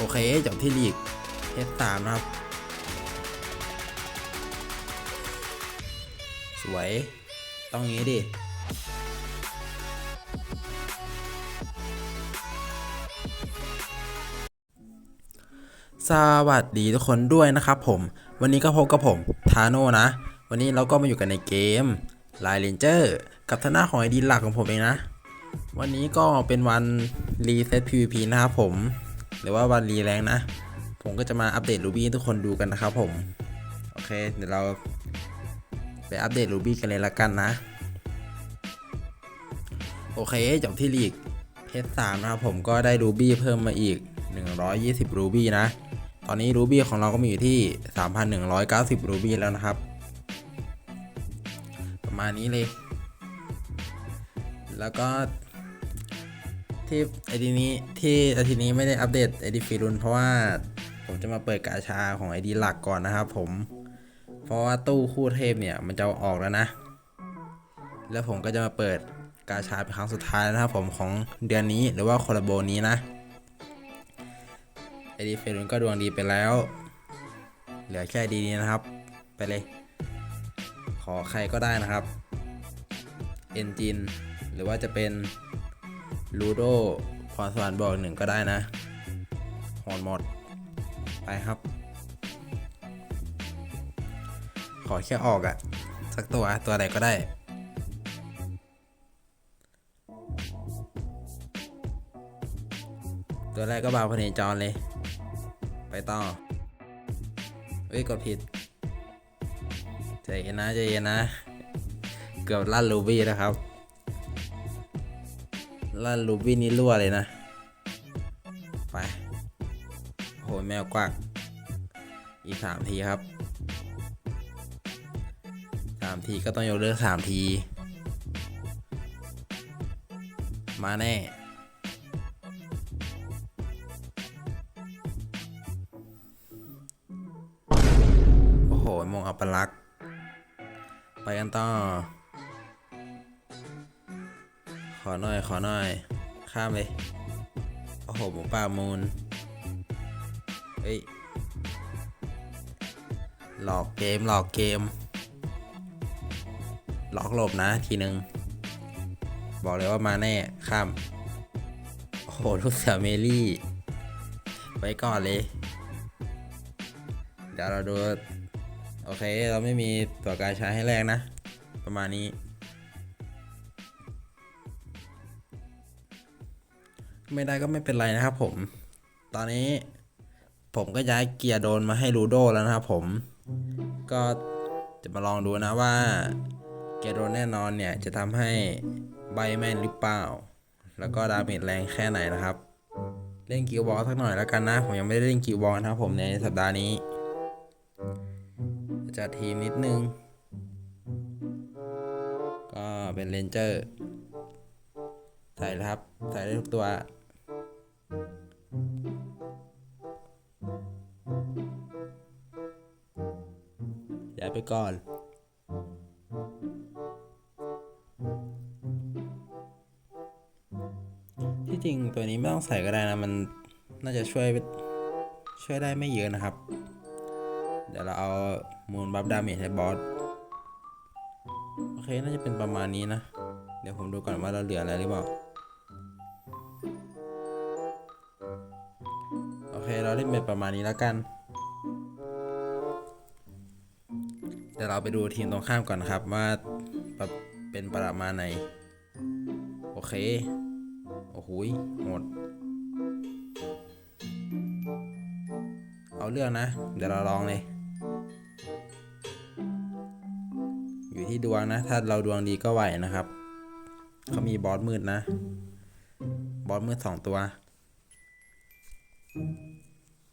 โอเคจบที่ลีกเทสสามนะครับ สวย ต้องงี้ดิสวัสดีทุกคนด้วยนะครับผม วันนี้ก็พบกับผมทาโน่นะ วันนี้เราก็มาอยู่กันในเกม l ล n เ r นเจอร์กับทางหน้าของไอดีหลักของผมเองนะ วันนี้ก็เป็นวันรีเซ็ต PVP นะครับผม หรือว่าวันรีแรงนะ ผมก็จะมาอัปเดตรูบี้ทุกคนดูกันนะครับผม โอเค เดี๋ยวเราไปอัปเดตรูบี้กันเลยละกันนะ โอเคจบที่ลีกเพชรสามนะครับผมก็ได้รูบี้เพิ่มมาอีก 120 รูบี้นะ ตอนนี้รูบี้ของเราก็มีอยู่ที่ 3,190 รูบี้แล้วนะครับ ประมาณนี้เลย แล้วก็ ที่ไอดีนี้ที่อาทิตย์นี้ไม่ได้อัปเดตไอดีฟีรุนเพราะว่าผมจะมาเปิดกาชาของไอดีหลักก่อนนะครับผมเพราะว่าตู้คู่เทพเนี่ยมันจะออกแล้วนะ แล้วผมก็จะมาเปิดกาชาเป็นครั้งสุดท้ายนะครับผมของเดือนนี้หรือว่าคอลลาโบนี้นะไอดีเฟรุนก็ดวงดีไปแล้ว เหลือแค่ดีนี้นะครับ ไปเลย ขอใครก็ได้นะครับเอนจินหรือว่าจะเป็น ลูโดพรสวรรค์บอกหนึ่งก็ได้นะหอนหมด ไปครับ ขอแค่ออกอะสักตัวตัวไหนก็ได้ ตัวแรกก็บาวพเนจรเลย ไปต่อเอ้ยกดผิดใจเย็นนะใจเย็นนะ เกือบลั่นลูบี้นะครับ ลั่นลูบี้นี่รั่วเลยนะ ไป โหแมวกวัก อีกสามทีครับสามทีก็ต้องยกเลิกสามที มาแน่ โอ้โหมองอัปลักษณ์ไปกันต่อ ขอหน่อย ขอหน่อย ข้ามเลย โอ้โหหมูป่ามูล เฮ้ย หลอกเกม หลอกเกม หลอกหลบนะทีหนึ่งบอกเลยว่ามาแน่ ข้าม โอ้โห ลูกเสือเมลี่ ไว้ก่อนเลย เดี๋ยวเราดู โอเค เราไม่มีตัวการใช้ให้แรงนะ ประมาณนี้ ไม่ได้ก็ไม่เป็นไรนะครับผม ตอนนี้ผมก็ย้ายเกียร์โดนมาให้รูโดแล้วนะครับผม ก็จะมาลองดูนะว่าเกียร์โดนแน่นอนเนี่ยจะทำให้ใบแม่นหรือเปล่า แล้วก็ดาเมจแรงแค่ไหนนะครับ เล่นกิวบอลสักหน่อยแล้วกันนะ ผมยังไม่ได้เล่นกิวบอลนะครับผมในสัปดาห์นี้จัดทีมนิดนึง ก็เป็นเลนเจอร์ใส่ครับใส่ได้ทุกตัว ย้ายไปก่อนที่จริงตัวนี้ไม่ต้องใส่ก็ได้นะ มันน่าจะช่วยช่วยได้ไม่เยอะนะครับ เดี๋ยวเราเอามูลบัฟดาเมจให้บอส โอเค น่าจะเป็นประมาณนี้นะ เดี๋ยวผมดูก่อนว่าเราเหลืออะไรหรือเปล่า เคเราเล่นเป็นประมาณนี้แล้วกัน เดี๋ยวเราไปดูทีมตรงข้ามก่อนนะครับว่าแบบเป็นประมาณไหน โอเค โอ้โหหมด เอาเรื่องนะ เดี๋ยวเราลองเลย อยู่ที่ดวงนะ ถ้าเราดวงดีก็ไหวนะครับ เขามีบอสมืดนะ บอสมืดสองตัว ผ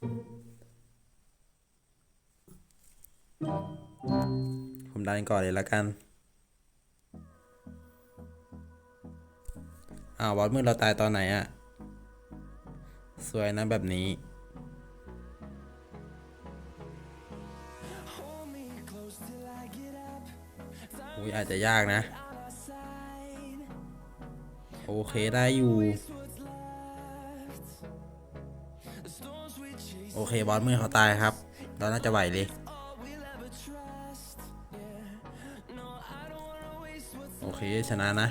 มดันก่อนเลยละกัน อ้าวบอสมืดเราตายตอนไหนอะสวยนะแบบนี้ อุ้ยอาจจะยากนะ โอเคได้อยู่ โอเค บอสมือเขาตายครับ เราน่าจะไหวเลย โอเค ชนะนะ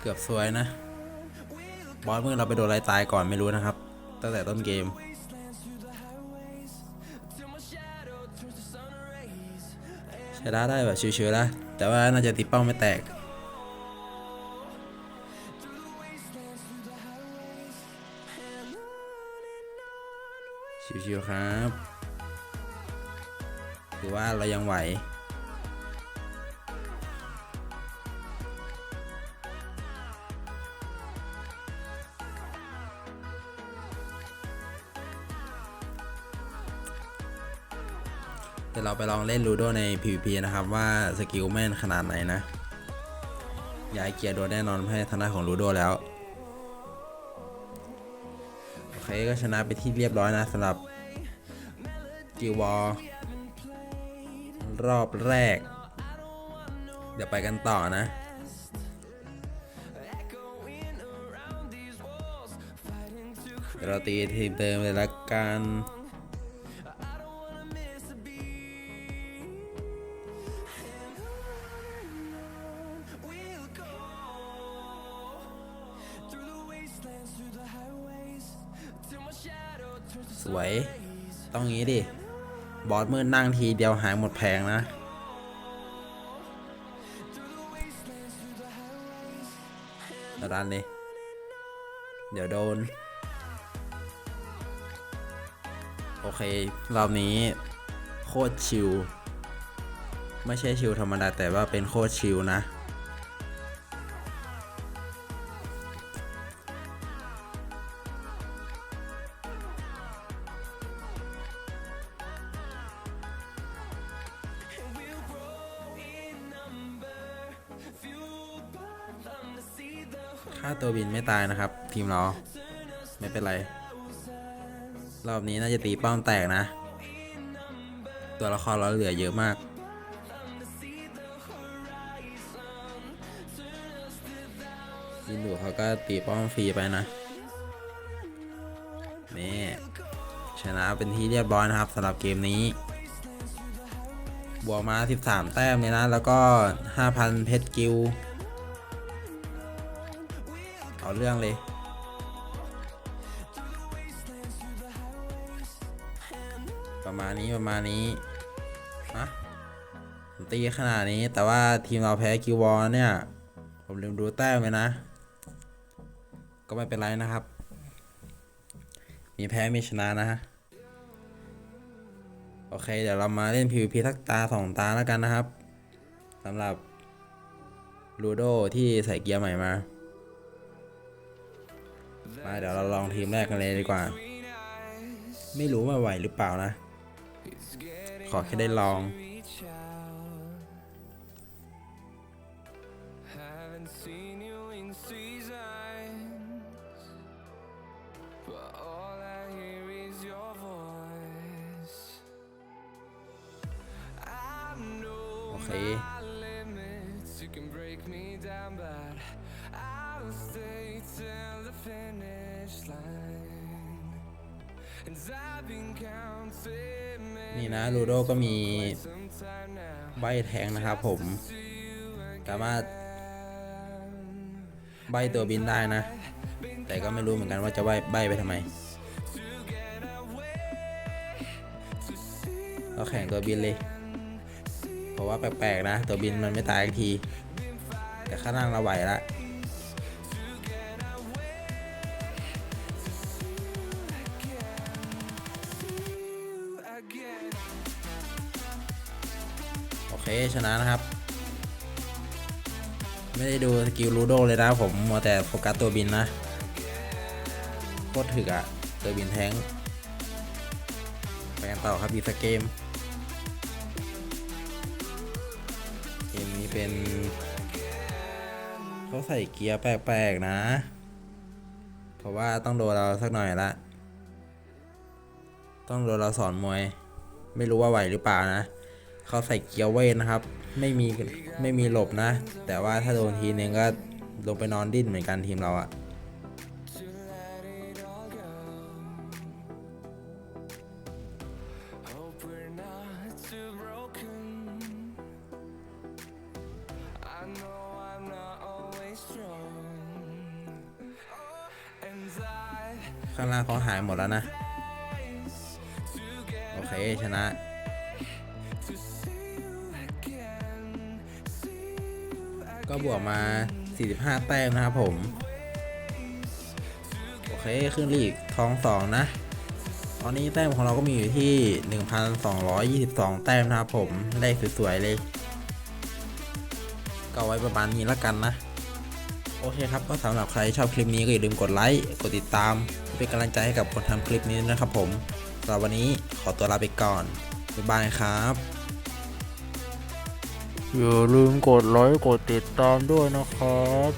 เกือบสวยนะ บอสมือเราไปโดนอะไรตายก่อนไม่รู้นะครับ ตั้งแต่ต้นเกม ชนะได้แบบชิวๆนะแต่ว่าน่าจะตีเป้าไม่แตก ชิวๆครับถือว่าเรายังไหวเดี๋ยวเราไปลองเล่นลูโดใน PVP นะครับว่าสกิลแม่นขนาดไหนนะ ย้ายเกียร์โดนแน่นอนให้ทางด้านของลูโดแล้ว เคก็ชนะไปที่เรียบร้อยนะสำหรับกิววอลรอบแรก เดี๋ยวไปกันต่อนะเดี๋ยวเราตีทีมเดิมเลยละกัน สวย ต้องงี้ดิ บอสมืดนั่งทีเดียวหายหมดแพงนะเอาดันเลยเดี๋ยวโดน โอเค รอบนี้ โคตรชิล ไม่ใช่ชิลธรรมดาแต่ว่าเป็นโคตรชิลนะ ค่าตัวบินไม่ตายนะครับ ทีมเราไม่เป็นไร รอบนี้น่าจะตีป้อมแตกนะ ตัวละครเราเหลือเยอะมากยินดูเขาก็ตีป้อมฟรีไปนะนี่ชนะเป็นที่เรียบร้อยนะครับสำหรับเกมนี้ บวกมา 13 แต้มเลยนะ แล้วก็ 5,000 เพชรกิล เอาเรื่องเลย ประมาณนี้ประมาณนี้ฮะผมตีขนาดนี้แต่ว่าทีมเราแพ้กิววอลเนี่ย ผมลืมดูแต้มเลยนะ ก็ไม่เป็นไรนะครับ มีแพ้มีชนะนะฮะโอเค เดี๋ยวเรามาเล่น PVP ทักตาสองตาแล้วกันนะครับสำหรับลูโดที่ใส่เกียร์ใหม่มา มาเดี๋ยวเราลองทีมแรกกันเลยดีกว่า ไม่รู้ว่าไหวหรือเปล่านะ ขอแค่ได้ลอง reach out. Haven't seen you in seasons, but all I hear is your voice. I know โอเค my limits, you can break me down, but I'll stay till the finish line. And I've been counting นี่นะลูโดก็มี some time now. ใบแทงนะครับผม สามารถใบตัวบินได้นะ แต่ก็ไม่รู้เหมือนกันว่าจะใบใบไปทำไมเราแข่งตัวบินเลย เพราะว่าแปลกๆนะ ตัวบินมันไม่ตายอีกที แต่ข้างล่างเราไหวละ โอเคชนะนะครับ ไม่ได้ดูสกิลลูโดเลยนะผมมัวแต่โฟกัสตัวบินนะโคตรถึกอะตัวบินแท้งไปกันต่อครับอีสกเกมเกมนี้เป็นเขาใส่เกียร์แปลกๆนะ เพราะว่าต้องโดนเราสักหน่อยละต้องโดนเราสอนมวย ไม่รู้ว่าไหวหรือเปล่านะ เขาใส่เกียร์เว้ยนะครับ ไม่มีไม่มีหลบนะ แต่ว่าถ้าโดนทีนึงก็ลงไปนอนดิ้นเหมือนกันทีมเราอะข้างล่างเขาหายหมดแล้วนะ โอเค ชนะ ก็บวกมา 45 แต้มนะครับผม โอเค ขึ้นลีกทองสองนะ ตอนนี้แต้มของเราก็มีอยู่ที่ 1,222 แต้มนะครับผมเลขสวยๆเลย ก็ไว้ประมาณนี้แล้วกันนะ โอเคครับ ก็สำหรับใครชอบคลิปนี้ก็อย่าลืมกดไลค์ กดติดตาม เป็นกำลังใจให้กับคนทำคลิปนี้นะครับผมสำหรับวันนี้ขอตัวลาไปก่อนบ๊ายบายครับ อย่าลืมกดไลค์กดติดตามด้วยนะครับ